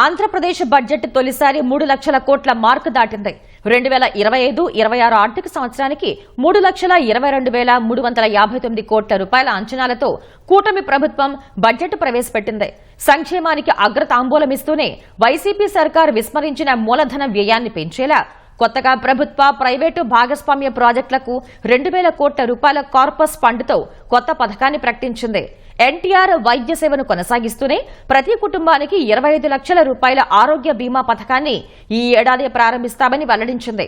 Andhra Pradesh budget తొలిసారి మూడు లక్షల కోట్ల మార్కు దాటింది. రెండు వేల ఇరవై ఐదు ఇరవై ఆరు ఆర్థిక సంవత్సరానికి మూడు లక్షల ఇరవై రెండు వేల మూడు వందల యాభై తొమ్మిది కోట్ల రూపాయల అంచనాలతో కూటమి ప్రభుత్వం బడ్జెట్ ప్రవేశపెట్టింది. సంక్షేమానికి అగ్రతాంబూలమిస్తూనే వైసీపీ సర్కార్ విస్మరించిన మూలధన వ్యయాన్ని పెంచేలా కొత్తగా ప్రభుత్వ ప్రైవేటు భాగస్వామ్య ప్రాజెక్టులకు రెండు వేల కోట్ల రూపాయల కార్పస్ ఫండ్తో కొత్త పథకాన్ని ప్రకటించింది. ఎన్టీఆర్ వైద్య సేవను కొనసాగిస్తూనే ప్రతి కుటుంబానికి ఇరవై ఐదు లక్షల రూపాయల ఆరోగ్య బీమా పథకాన్ని ఈ ఏడాది ప్రారంభిస్తామని వెల్లడించింది.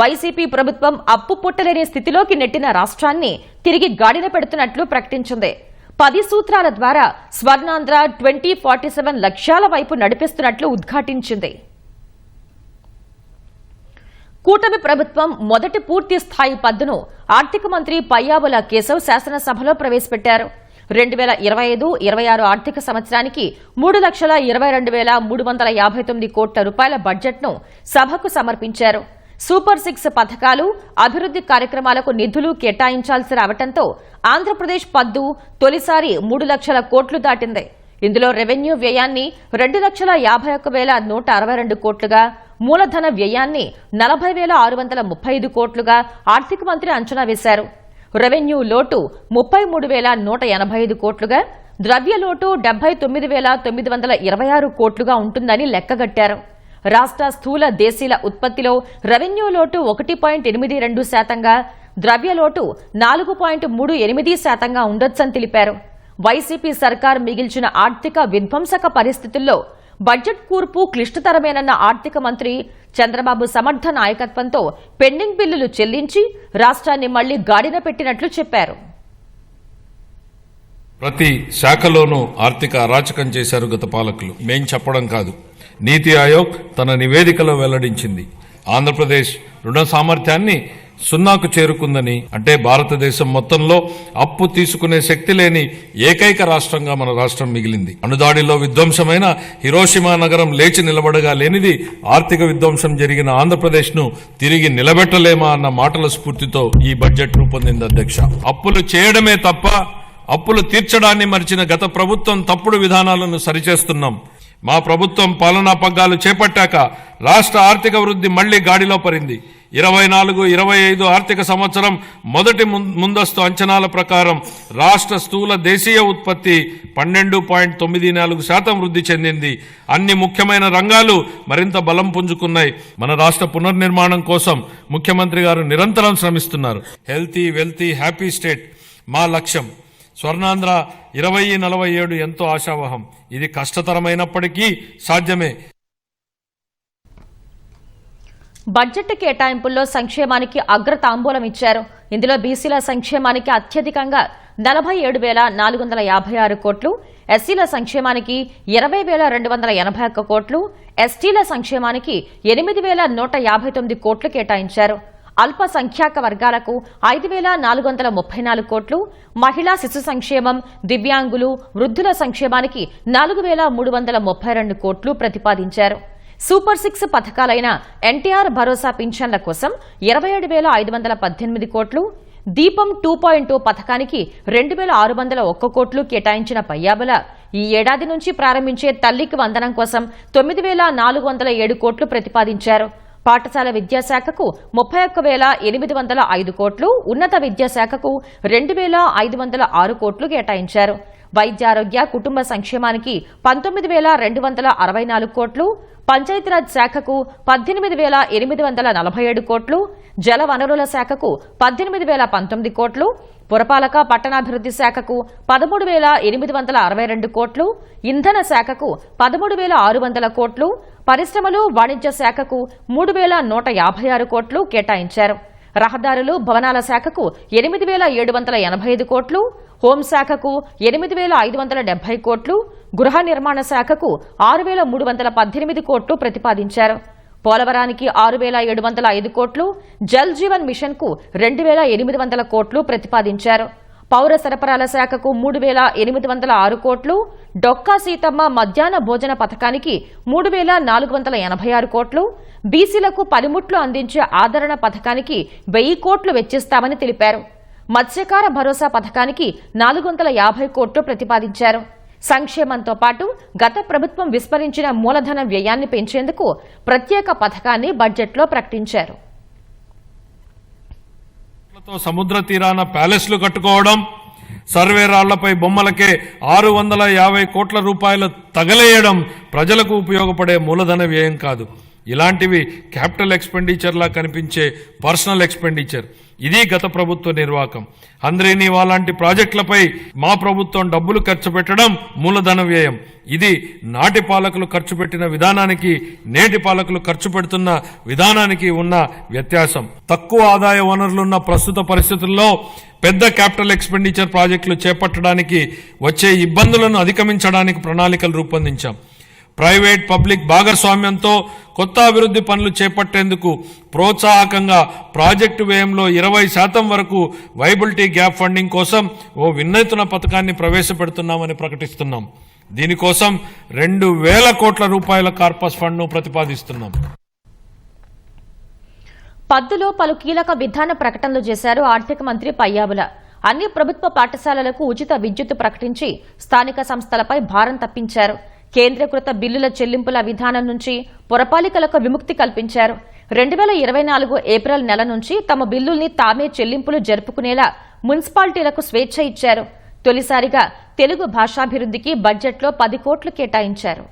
వైసీపీ ప్రభుత్వం అప్పు పుట్టలేని స్థితిలోకి నెట్టిన రాష్ట్రాన్ని తిరిగి గాడిన పెడుతున్నట్లు ప్రకటించింది. పది సూత్రాల ద్వారా స్వర్ణాంధ్ర ట్వంటీ ఫార్టీ సెవెన్ లక్ష్యాల వైపు నడిపిస్తున్నట్లు ఉద్ఘాటించింది. కూటమి ప్రభుత్వం మొదటి పూర్తి స్థాయి పద్దును ఆర్థిక మంత్రి పయ్యావుల కేశవ్ శాసనసభలో ప్రవేశపెట్టారు. రెండు వేల ఇరవై ఐదు ఇరవై ఆరు ఆర్థిక సంవత్సరానికి మూడు లక్షల ఇరవై రెండు వేల మూడు వందల యాభై తొమ్మిది కోట్ల రూపాయల బడ్జెట్ను సభకు సమర్పించారు. సూపర్ సిక్స్ పథకాలు అభివృద్ది కార్యక్రమాలకు నిధులు కేటాయించాల్సి రావడంతో ఆంధ్రప్రదేశ్ పద్దు తొలిసారి మూడు లక్షల కోట్లు దాటింది. ఇందులో రెవెన్యూ వ్యయాన్ని రెండు లక్షల యాభై ఒక్క వేల నూట అరవై రెండు కోట్లుగా మూలధన వ్యయాన్ని నలభై వేల ఆరు వందల ముప్పై ఐదు కోట్లుగా ఆర్థిక మంత్రి అంచనా వేశారు. రెవెన్యూ లోటు ముప్పై మూడు వేల నూట ఎనభై ఐదు కోట్లుగా ద్రవ్య లోటు డెబ్బై తొమ్మిది వేల తొమ్మిది వందల ఇరవై ఆరు కోట్లుగా ఉంటుందని లెక్కగట్టారు. రాష్ట్ర స్థూల దేశీల ఉత్పత్తిలో రెవెన్యూ లోటు ఒకటి పాయింట్ ఎనిమిది రెండు శాతంగా ద్రవ్య లోటు నాలుగు పాయింట్ మూడు ఎనిమిది శాతంగా ఉండొచ్చని తెలిపారు. వైసీపీ సర్కార్ మిగిల్చిన ఆర్థిక విధ్వంసక పరిస్థితుల్లో బడ్జెట్ కూర్పు క్లిష్టతరమేనన్న ఆర్థిక మంత్రి చంద్రబాబు సమర్థ నాయకత్వంతో పెండింగ్ బిల్లులు చెల్లించి రాష్ట్రాన్ని మళ్ళీ గాడిన పెట్టినట్లు చెప్పారు. ప్రతి శాఖలోనూ ఆర్థిక అరాచకం చేశారు గత పాలకులు. మేం చెప్పడం కాదు. నీతి ఆయోగ్ తన నివేదికలో వెల్లడించింది. ఆంధ్రప్రదేశ్ రుణ సామర్థ్యాన్ని సున్నాకు చేరుకుందని అంటే భారతదేశం మొత్తంలో అప్పు తీసుకునే శక్తి లేని ఏకైక రాష్ట్రంగా మన రాష్ట్రం మిగిలింది. అణుదాడిలో విధ్వంసమైన హిరోషిమా నగరం లేచి నిలబడగా లేనిది ఆర్థిక విధ్వంసం జరిగిన ఆంధ్రప్రదేశ్ను తిరిగి నిలబెట్టలేమా అన్న మాటల స్ఫూర్తితో ఈ బడ్జెట్ రూపొందింది అధ్యక్ష. అప్పులు చేయడమే తప్ప అప్పులు తీర్చడాన్ని మరిచిన గత ప్రభుత్వం తప్పుడు విధానాలను సరిచేస్తున్నాం. మా ప్రభుత్వం పాలనా పగ్గాలు చేపట్టాక రాష్ట్ర ఆర్థిక వృద్ధి మళ్ళీ గాడిలో పడింది. ఇరవై నాలుగు ఇరవై ఐదు ఆర్థిక సంవత్సరం మొదటి ముందస్తు అంచనాల ప్రకారం రాష్ట్ర స్థూల దేశీయ ఉత్పత్తి పన్నెండు పాయింట్ తొమ్మిది నాలుగు శాతం వృద్ధి చెందింది. అన్ని ముఖ్యమైన రంగాలు మరింత బలం పుంజుకున్నాయి. మన రాష్ట్ర పునర్నిర్మాణం కోసం ముఖ్యమంత్రి గారు నిరంతరం శ్రమిస్తున్నారు. హెల్తీ వెల్తీ హ్యాపీ స్టేట్ మా లక్ష్యం. స్వర్ణాంధ్ర ఇరవై నలభై ఏడు ఎంతో ఆశావహం. ఇది కష్టతరమైనప్పటికీ సాధ్యమే. బడ్జెట్ కేటాయింపుల్లో సంక్షేమానికి అగ్రతాంబూలం ఇచ్చారు. ఇందులో బీసీల సంక్షేమానికి అత్యధికంగా నలభై ఏడు వేల నాలుగు వందల యాభై ఆరు కోట్లు ఎస్సీల సంక్షేమానికి ఇరవై వేల రెండు వందల ఎనభై ఒక్క కోట్లు ఎస్టీల సంక్షేమానికి ఎనిమిది వేల నూట యాభై తొమ్మిది కోట్లు కేటాయించారు. అల్పసంఖ్యాక వర్గాలకు ఐదు వేల నాలుగు వందల ముప్పై నాలుగు కోట్లు మహిళా శిశు సంక్షేమం దివ్యాంగులు వృద్ధుల సంక్షేమానికి నాలుగు వేల మూడు వందల ముప్పై రెండు కోట్లు ప్రతిపాదించారు. సూపర్ సిక్స్ పథకాలైన ఎన్టీఆర్ భరోసా పింఛన్ల కోసం ఇరవై ఏడు వేల ఐదు వందల పద్దెనిమిది కోట్లు దీపం టూ పాయింట్ టూ పథకానికి రెండు వేల ఆరు వందల ఒక్క కోట్లు కేటాయించిన పయ్యాబుల. ఈ ఏడాది నుంచి ప్రారంభించే తల్లికి వందనం కోసం తొమ్మిది వేల నాలుగు వందల ఏడు కోట్లు ప్రతిపాదించారు. పాఠశాల విద్యాశాఖకు ముప్పై ఒక్క వేల ఎనిమిది వందల ఐదు కోట్లు ఉన్నత విద్యాశాఖకు రెండు వేల ఐదు వందల ఆరు కోట్లు కేటాయించారు. వైద్యారోగ్య కుటుంబ సంక్షేమానికి పంతొమ్మిది వేల రెండు వందల అరవై నాలుగు కోట్లు పంచాయతీరాజ్ శాఖకు పద్దెనిమిది వేల ఎనిమిది వందల నలభై ఏడు కోట్లు జల వనరుల శాఖకు పద్దెనిమిది వేల పంతొమ్మిది కోట్లు పురపాలక పట్టణాభివృద్ధి శాఖకు పదమూడు వేల ఎనిమిది వందల అరవై రెండు కోట్లు ఇంధన శాఖకు పదమూడు వేల ఆరు వందల కోట్లు పరిశ్రమలు వాణిజ్య శాఖకు మూడు వేల నూట యాభై ఆరు కోట్లు కేటాయించారు. రహదారులు భవనాల శాఖకు ఎనిమిది వేల ఏడు వందల ఎనభై ఐదు కోట్లు హోంశాఖకు ఎనిమిది వేల ఐదు వందల డెబ్బై కోట్లు గృహ నిర్మాణ శాఖకు ఆరు వేల మూడు వందల పద్దెనిమిది కోట్లు ప్రతిపాదించారు. పోలవరానికి ఆరు వేల ఏడు వందల ఐదు కోట్లు జల్ జీవన్ మిషన్కు రెండు వేల ఎనిమిది వందల కోట్లు ప్రతిపాదించారు. పౌర సరఫరాల శాఖకు మూడు వేల ఎనిమిది వందల ఆరు కోట్లు డొక్కా సీతమ్మ మధ్యాహ్న భోజన పథకానికి మూడు వేల నాలుగు వందల ఎనభై ఆరు కోట్లు బీసీలకు పనిముట్లు అందించే ఆదరణ పథకానికి వెయ్యి కోట్లు వెచ్చిస్తామని తెలిపారు. మత్స్యకార భరోసా పథకానికి నాలుగు వందల యాభై కోట్లు ప్రతిపాదించారు. సంక్షేమంతో పాటు గత ప్రభుత్వం విస్మరించిన మూలధన వ్యయాన్ని పెంచేందుకు ప్రత్యేక పథకాన్ని బడ్జెట్లో ప్రకటించారు. సముద్ర తీరాన ప్యాలెస్లు కట్టుకోవడం సర్వే రాళ్ళపై బొమ్మలకే ఆరు వందల యాభై కోట్ల రూపాయలు తగలేయడం ప్రజలకు ఉపయోగపడే మూలధన వ్యయం కాదు. ఇలాంటివి క్యాపిటల్ ఎక్స్పెండిచర్లా కనిపించే పర్సనల్ ఎక్స్పెండిచర్. ఇది గత ప్రభుత్వ నిర్వాకం. అందరినీ వాళ్ళంటి ప్రాజెక్టులపై మా ప్రభుత్వం డబ్బులు ఖర్చు పెట్టడం మూలధన వ్యయం. ఇది నాటి పాలకులు ఖర్చు పెట్టిన విధానానికి నేటి పాలకులు ఖర్చు పెడుతున్న విధానానికి ఉన్న వ్యత్యాసం. తక్కువ ఆదాయ వనరులున్న ప్రస్తుత పరిస్థితుల్లో పెద్ద క్యాపిటల్ ఎక్స్పెండిచర్ ప్రాజెక్టులు చేపట్టడానికి వచ్చే ఇబ్బందులను అధిగమించడానికి ప్రణాళికలు రూపొందించాం. ప్రైవేట్ పబ్లిక్ భాగస్వామ్యంతో కొత్త అభివృద్ధి పనులు చేపట్టేందుకు ప్రోత్సాహకంగా ప్రాజెక్టు వ్యయంలో ఇరవై శాతం వరకు వైబిలిటీ గ్యాప్ ఫండింగ్ కోసం ఓ వినూత్న పథకాన్ని ప్రవేశపెడుతున్నామని ప్రకటిస్తున్నాం. దీనికోసం రెండు వేల కోట్ల రూపాయల కార్పస్ ఫండ్ను ప్రతిపాదిస్తున్నాం. పద్దులో పలు కీలక విధాన ప్రకటనలు చేశారు ఆర్థిక మంత్రి పయ్యావుల అన్ని ప్రభుత్వ పాఠశాలలకు ఉచిత విద్యుత్ ప్రకటించి స్థానిక సంస్థలపై భారం తప్పించారు. కేంద్రీకృత బిల్లుల చెల్లింపుల విధానం నుంచి పురపాలికలకు విముక్తి కల్పించారు. రెండు వేల ఇరవై నాలుగు ఏప్రిల్ నెల నుంచి తమ బిల్లుల్ని తామే చెల్లింపులు జరుపుకునేలా మున్సిపాలిటీలకు స్వేచ్ఛ ఇచ్చారు. తొలిసారిగా తెలుగు భాషాభివృద్ధికి బడ్జెట్లో పది కోట్లు కేటాయించారు.